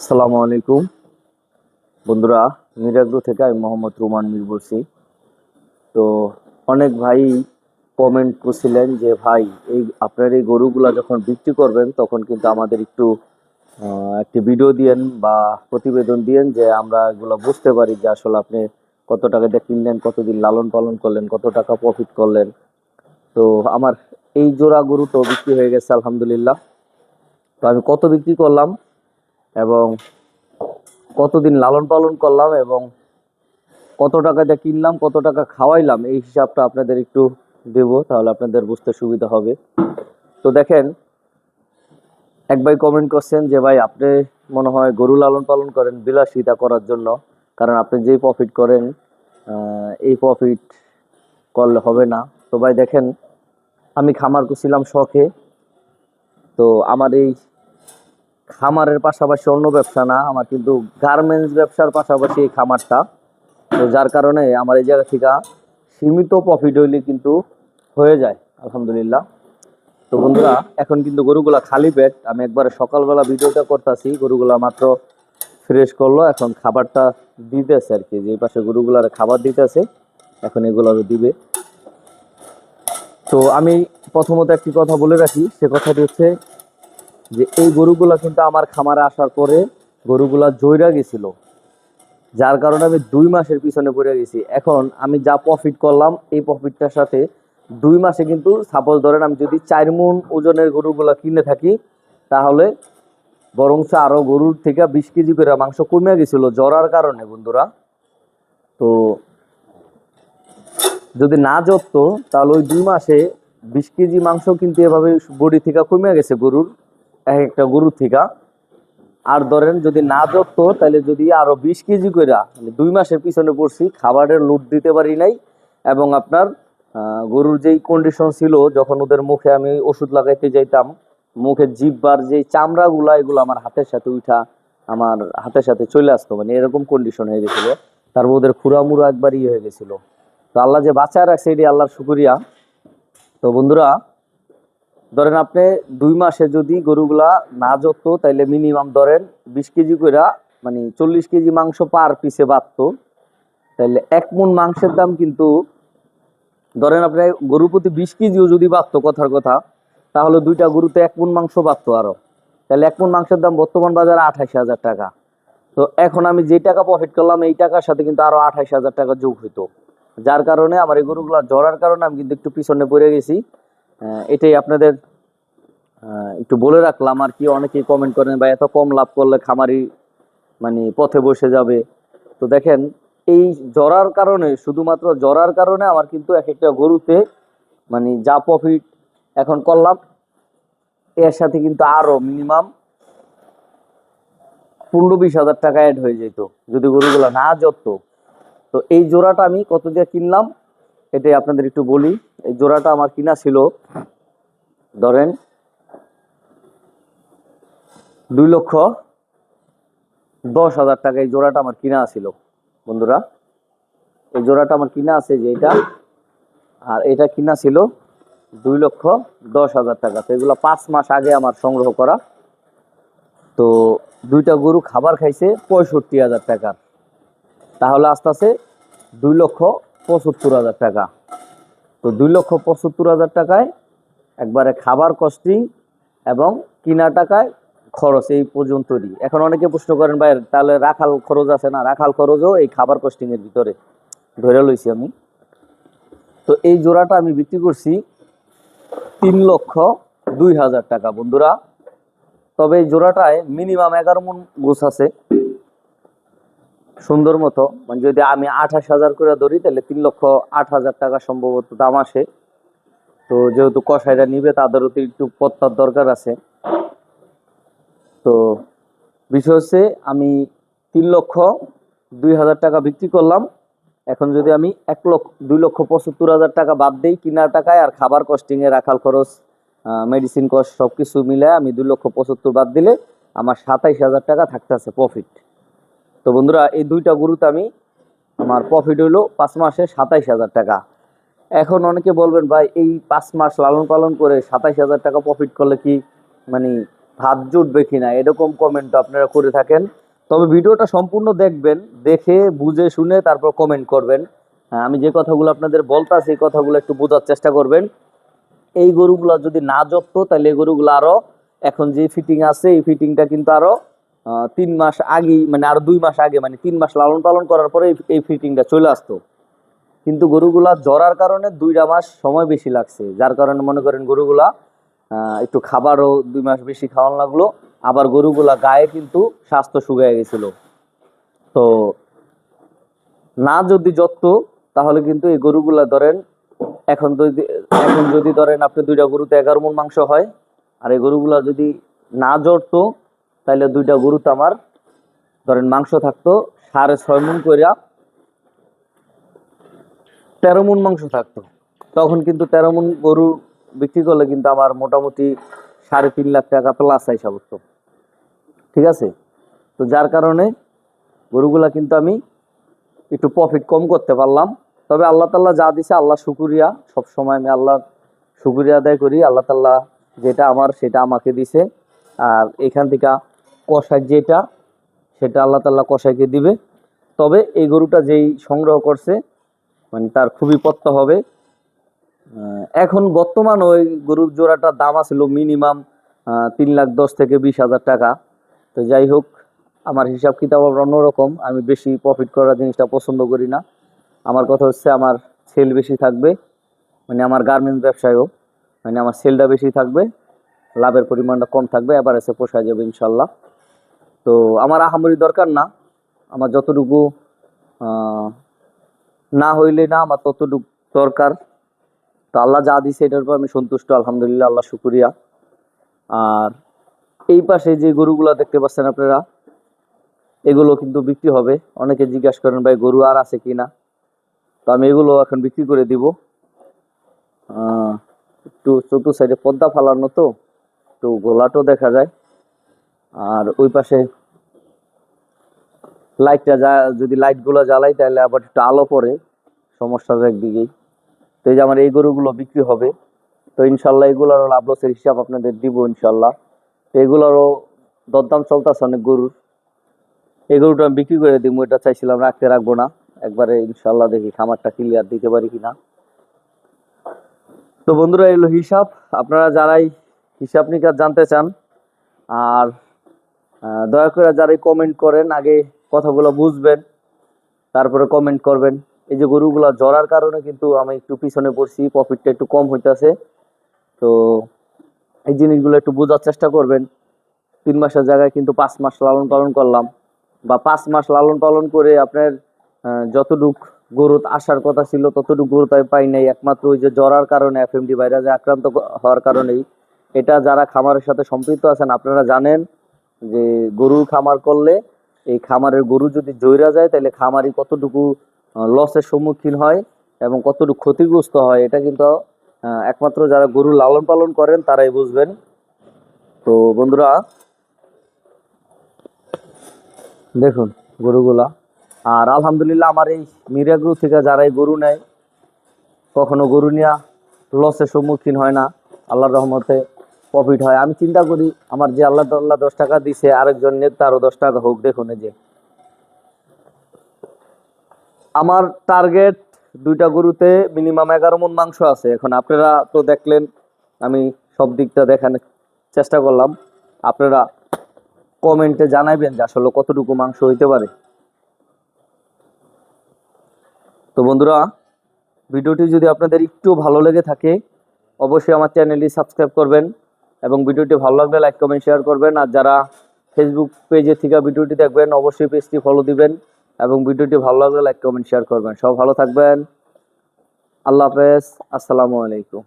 আসসালামু আলাইকুম। বন্ধুরা মিরাগ্রো থেকে আমি মোহাম্মদ রুমান মির বলছি। তো অনেক ভাই কমেন্ট করছিলেন যে, ভাই, এই আপনার এই গরুগুলা যখন বিক্রি করবেন, তখন কিন্তু আমাদের একটু একটি ভিডিও দিয়েন বা প্রতিবেদন দিয়েন যে, আমরা এগুলো বুঝতে পারি যে আসলে আপনি কত টাকা দিয়ে কিনলেন, কতদিন লালন পালন করলেন, কত টাকা প্রফিট করলেন। তো আমার এই জোড়া গরু তো বিক্রি হয়ে গেছে, আলহামদুলিল্লাহ। তো আমি কত বিক্রি করলাম? এবং কতদিন লালন পালন করলাম এবং কত টাকা দিয়ে কিনলাম, কত টাকা খাওয়াইলাম, এই হিসাবটা আপনাদের একটু দেব, তাহলে আপনাদের বুঝতে সুবিধা হবে। তো দেখেন, এক ভাই কমেন্ট করছেন যে, ভাই, আপনি মনে হয় গরু লালন পালন করেন বিলাসিতা করার জন্য, কারণ আপনি যেই প্রফিট করেন এই প্রফিট করলে হবে না। তো ভাই, দেখেন, আমি খামার করছিলাম শখে, তো আমার এই খামারের পাশাপাশি অন্য ব্যবসা না, আমার কিন্তু গার্মেন্টস ব্যবসার পাশাপাশি এই খামারটা। তো যার কারণে আমার এই জায়গা থেকে সীমিত প্রফিট হইলে কিন্তু হয়ে যায়, আলহামদুলিল্লাহ। তো বন্ধুরা, এখন কিন্তু গরুগুলা খালি পেট। আমি একবারে সকালবেলা ভিডিওটা করতেছি, গরুগুলা মাত্র ফ্রেশ করল, এখন খাবারটা দিতেছে আর কি। যে পাশে গরুগুলার খাবার দিতেছে, এখন এগুলো দিবে। তো আমি প্রথমত একটি কথা বলে রাখি, সে কথাটি হচ্ছে যে এই গরুগুলা কিন্তু আমার খামারে আসার পরে গরুগুলা জৈরা গেছিল। যার কারণে আমি দুই মাসের পিছনে পড়ে গেছি। এখন আমি যা প্রফিট করলাম, এই প্রফিটটার সাথে দুই মাসে কিন্তু সাপোজ ধরেন আমি যদি চার মন ওজনের গরুগুলা কিনে থাকি, তাহলে বরঞ্চ আরও গরুর থেকে বিশ কেজি করে মাংস কমে গেছিল জ্বরার কারণে বন্ধুরা। তো যদি না যত্তো তাহলে ওই দুই মাসে বিশ কেজি মাংস কিন্তু এভাবে বডি থেকে কমে গেছে গরুর। এক একটা গরুর থেকে। আর ধরেন যদি না যত্তো, তাহলে যদি আরও বিশ কেজি করে দুই মাসের পিছনে পড়ছি, খাবারের লুট দিতে পারি নাই, এবং আপনার গরুর যেই কন্ডিশন ছিল, যখন ওদের মুখে আমি ওষুধ লাগাইতে যাইতাম মুখের জিব্বার যে চামড়াগুলা, এগুলো আমার হাতের সাথে উঠা আমার হাতের সাথে চলে আসতো মানে এরকম কন্ডিশন হয়ে গেছিল। তারপর ওদের খুঁড়ামুড়া একবার ইয়ে হয়ে গেছিল। তো আল্লাহ যে বাঁচায় রাখছে এটি আল্লাহর শুক্রিয়া। তো বন্ধুরা ধরেন আপনি দুই মাসে যদি গরুগুলা না যত্তো, তাইলে মিনিমাম ধরেন বিশ কেজি কইরা মানে চল্লিশ কেজি মাংস পার পিসে বাড়তো তাইলে এক মন মাংসের দাম কিন্তু ধরেন আপনি গরু প্রতি বিশ কেজিও যদি বাড়তো কথার কথা, তাহলে দুইটা গরুতে এক মন মাংস বাড়তো আরও। তাহলে এক মন মাংসের দাম বর্তমান বাজারে আঠাশ হাজার টাকা। তো এখন আমি যে টাকা প্রফিট করলাম, এই টাকার সাথে কিন্তু আরও আঠাশ হাজার টাকা যোগ হইতো। যার কারণে আমার এই গরুগুলা জ্বরার কারণে আমি কিন্তু একটু পিছনে পড়ে গেছি। এটাই আপনাদের একটু বলে রাখলাম আর কি। অনেকেই কমেন্ট করেন বা এত কম লাভ করলে খামারি মানে পথে বসে যাবে? তো দেখেন, এই জরার কারণে, শুধুমাত্র জরার কারণে আমার কিন্তু এক একটা গরুতে মানে যা প্রফিট এখন করলাম, এর সাথে কিন্তু আরও মিনিমাম পনেরো বিশ হাজার টাকা অ্যাড হয়ে যেত, যদি গরুগুলো না যত্তো তো এই জোড়াটা আমি কত দিয়ে কিনলাম, এটাই আপনাদের একটু বলি। এই জোড়াটা আমার কিনা ছিল। ধরেন, দুই লক্ষ দশ হাজার টাকা এই জোড়াটা আমার কিনা ছিল বন্ধুরা। এই জোড়াটা আমার কিনা আছে যে এটা, আর এটা কিনা ছিল দুই লক্ষ দশ হাজার টাকা। তো এগুলো পাঁচ মাস আগে আমার সংগ্রহ করা। তো দুইটা গরু খাবার খাইছে পঁয়ষট্টি হাজার টাকার তাহলে আস্তে আস্তে দুই লক্ষ পঁচাত্তর হাজার টাকা। তো দুই লক্ষ পঁচাত্তর হাজার টাকায় একবারে খাবার কস্টিং এবং কিনা টাকায় খরচ এই পর্যন্তই। এখন অনেকে প্রশ্ন করেন, ভাই, তাহলে রাখাল খরচ আছে না? রাখাল খরচও এই খাবার কস্টিং এর ভিতরে ধরে লইছি আমি। তো এই জোড়াটা আমি বিক্রি করছি তিন লক্ষ দুই হাজার টাকা, বন্ধুরা। তবে এই জোড়াটায় মিনিমাম এগারো মন গোছ আছে। সুন্দর মতো মানে যদি আমি আঠাশ হাজার করে ধরি, তাহলে তিন লক্ষ আট হাজার টাকা সম্ভবত দাম আসে। তো যেহেতু কষাইরা নিবে, তাদেরও তো একটু পত্তার দরকার আছে। তো বিষয় হচ্ছে, আমি তিন লক্ষ দুই হাজার টাকা বিক্রি করলাম। এখন যদি আমি এক লক্ষ, দুই লক্ষ পঁচাত্তর হাজার টাকা বাদ দিই, কিনার টাকায় আর খাবার কস্টিংয়ে রাখাল খরচ মেডিসিন কস্ট সব কিছু মিলে আমি দুই লক্ষ পঁচাত্তর বাদ দিলে আমার সাতাইশ হাজার টাকা থাকতেছে প্রফিট তো বন্ধুরা এই দুইটা গরুতে আমি আমার প্রফিট হইল পাঁচ মাসে সাতাইশ হাজার টাকা। এখন অনেকে বলবেন ভাই এই পাঁচ মাস লালন পালন করে সাতাইশ হাজার টাকা প্রফিট করলে কি মানে ভাত জুটবে কিনা এরকম কমেন্ট আপনারা করে থাকেন। তবে ভিডিওটা সম্পূর্ণ দেখবেন দেখে বুঝে শুনে তারপর কমেন্ট করবেন। হ্যাঁ, আমি যে কথাগুলো আপনাদের বলতা সেই কথাগুলো একটু বোঝার চেষ্টা করবেন। এই গরুগুলো যদি না জপতো তাহলে এই গরুগুলো আরও এখন যে ফিটিং আছে এই ফিটিংটা কিন্তু আরও আহ, তিন মাস আগেই মানে আরও দুই মাস আগে মানে তিন মাস লালন পালন করার পরে এই- ফিটিংটা চলে আসতো। কিন্তু গরুগুলা জ্বরার কারণে দুইটা মাস সময় বেশি লাগছে। যার কারণে মনে করেন গরুগুলা একটু খাবারও দুই মাস বেশি খাওয়ানো লাগল। আবার গরুগুলা গায়ে কিন্তু স্বাস্থ্য শুকিয়ে গেছিল। তো না যদি যত্ন তাহলে কিন্তু এই গরুগুলা ধরেন, এখন যদি এখন যদি ধরেন আপনি দুইটা গরুতে এগারো মন মাংস হয়, আর এই গরুগুলা যদি না জড়তো তাহলে দুইটা গরু তো আমার, ধরেন মাংস থাকতো, সাড়ে ছয় মন করিয়া তেরো মন মাংস থাকতো। তখন কিন্তু তেরো মন গরু বিক্রি করলে কিন্তু আমার মোটামুটি সাড়ে তিন লাখ টাকা প্লাস হিসাব হতো। ঠিক আছে? তো যার কারণে গরুগুলা কিন্তু আমি একটু প্রফিট কম করতে পারলাম। তবে আল্লাহ তাল্লাহ যা দিছে আল্লাহ শুকুরিয়া। সবসময় আমি আল্লাহ শুকুরিয়া আদায় করি। আল্লাহ তাল্লাহ যেটা আমার সেটা আমাকে দিছে। আর এখান থেকে কষাই যেটা, সেটা আল্লাহ তাল্লাহ কষাইকে দিবে। তবে এই গরুটা যেই সংগ্রহ করছে মানে তার খুবই পত্তা হবে। এখন বর্তমান ওই গরুর জোড়াটার দাম আছিল মিনিমাম তিন লাখ দশ থেকে বিশ হাজার টাকা। তো যাই হোক, আমার হিসাব কিতাব অন্যরকম। আমি বেশি প্রফিট করার জিনিসটা পছন্দ করি না। আমার কথা হচ্ছে আমার সেল বেশি থাকবে। মানে আমার গার্মেন্টস ব্যবসায়ও মানে আমার সেলটা বেশি থাকবে। লাভের পরিমাণটা কম থাকবে এবার এসে পোষায় যাবে ইনশাল্লাহ। তো আমার আহামরি দরকার না। আমার যতটুকু না হইলে না, আমার ততটুকু দরকার। তো আল্লাহ যা দিছে এটার উপর আমি সন্তুষ্ট, আলহামদুলিল্লাহ, আল্লাহ শুক্রিয়া। আর এই পাশে যে গরুগুলা দেখতে পাচ্ছেন আপনারা, এগুলো কিন্তু বিক্রি হবে। অনেকে জিজ্ঞাসা করেন, ভাই, গরু আর আছে কি না? তো আমি এগুলো এখন বিক্রি করে দিব। একটু চতুর সাইডে পর্দা ফালানো তো, একটু গোলাটো দেখা যায়। আর ওই পাশে লাইটটা যা, যদি লাইটগুলো জ্বালাই, তাহলে আবার একটু আলো পড়ে। সমস্যার একদিকেই। তো এই যে আমার এই গরুগুলো বিক্রি হবে, তো ইনশাল্লাহ এগুলোরও লাভ লসের হিসাব আপনাদের দিব ইনশাল্লাহ। তো এগুলোরও দরদাম চলতেছে অনেক গরুর। এই গরুটা আমি বিক্রি করে দিব, এটা চাইছিলাম রাখতে রাখব না। একবারে ইনশাল্লাহ দেখি খামারটা ক্লিয়ার দিতে পারি কিনা। তো বন্ধুরা এলো হিসাব। আপনারা যারাই হিসাব নিকাশ জানতে চান, আর দয়া করে যারাই কমেন্ট করেন, আগে কথাগুলো বুঝবেন, তারপরে কমেন্ট করবেন। এই যে গরুগুলা জড়ার কারণে কিন্তু আমি একটু পিছনে পড়ছি প্রফিটটা একটু কম হইতেছে। তো এই জিনিসগুলো একটু বোঝার চেষ্টা করবেন। তিন মাসের জায়গায় কিন্তু পাঁচ মাস লালন পালন করলাম বা পাঁচ মাস লালন পালন করে আপনার যতটুক গরুত আসার কথা ছিল, ততটুকু গরুত আমি পাই নাই। একমাত্র ওই যে জ্বরার কারণে এফএমডি ভাইরাসে আক্রান্ত হওয়ার কারণেই। এটা যারা খামারের সাথে সম্পৃক্ত আছেন, আপনারা জানেন যে গরু খামার করলে এই খামারের গরু যদি জৈরা যায়, তাহলে খামারি কতটুকু লসের সম্মুখীন হয় এবং কতটুকু ক্ষতিগ্রস্ত হয়, এটা কিন্তু একমাত্র যারা গরু লালন পালন করেন, তারাই বুঝবেন। তো বন্ধুরা, দেখুন গরুগুলা। আর আলহামদুলিল্লাহ আমার এই মিরিয়া গরু থেকে যারা এই গরু নেয়, কখনো গরু নিয়ে লসের সম্মুখীন হয় না। আল্লাহর রহমতে প্রফিট হয়। আমি চিন্তা করি, আমার যে আল্লাহ আল্লাহ দশ টাকা দিছে, আরেকজন নেক তারও দশ টাকা হোক, দেখুন যে। আমার টার্গেট দুইটা গরুতে মিনিমাম এগারো মন মাংস আছে। এখন আপনারা তো দেখলেন, আমি সব দিকটা দেখানোর চেষ্টা করলাম। আপনারা কমেন্টে জানাইবেন যে আসলে কতটুকু মাংস হইতে পারে। তো বন্ধুরা, ভিডিওটি যদি আপনাদের একটু ভালো লেগে থাকে, অবশ্যই আমার চ্যানেলটি সাবস্ক্রাইব করবেন। এবং ভিডিওটি ভালো লাগলে লাইক কমেন্ট শেয়ার করবেন। আর যারা ফেসবুক পেজে থেকে ভিডিওটি দেখবেন, অবশ্যই পেজটি ফলো দিবেন এবং ভিডিওটি ভালো লাগলে লাইক কমেন্ট শেয়ার করবেন। সব ভালো থাকবেন। আল্লাহ হাফেজ। আসসালামু আলাইকুম।